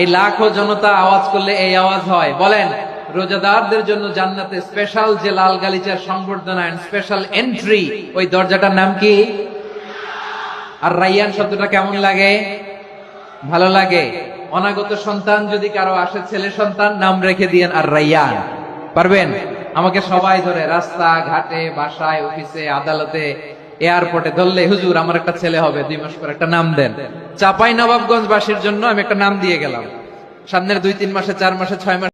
এই লাখো জনতা আওয়াজ করলে এই আওয়াজ হয়। বলেন, রোজাদারদের জন্য জান্নাতে স্পেশাল যে লাল গালিচার সংবর্ধনা স্পেশাল এন্ট্রি ওই দরজাটার নাম কি? আর রাইয়ান শব্দটা কেমন লাগে? ভালো লাগে। অনাগত সন্তান যদি কারও আসে, ছেলে সন্তান, নাম রেখে দিয়েন আর রাইয়ান। পারবেন? আমাকে সবাই ধরে, রাস্তা, ঘাটে, বাসায়, অফিসে, আদালতে এয়ারপোর্টে ধরলে হুজুর, আমার একটা ছেলে হবে, দুই মাস পর একটা নাম দেন। চাপাই নবাবগঞ্জবাসীর জন্য আমি একটা নাম দিয়ে গেলাম। সামনের দুই, তিন মাসে, চার মাসে, ছয় মাসে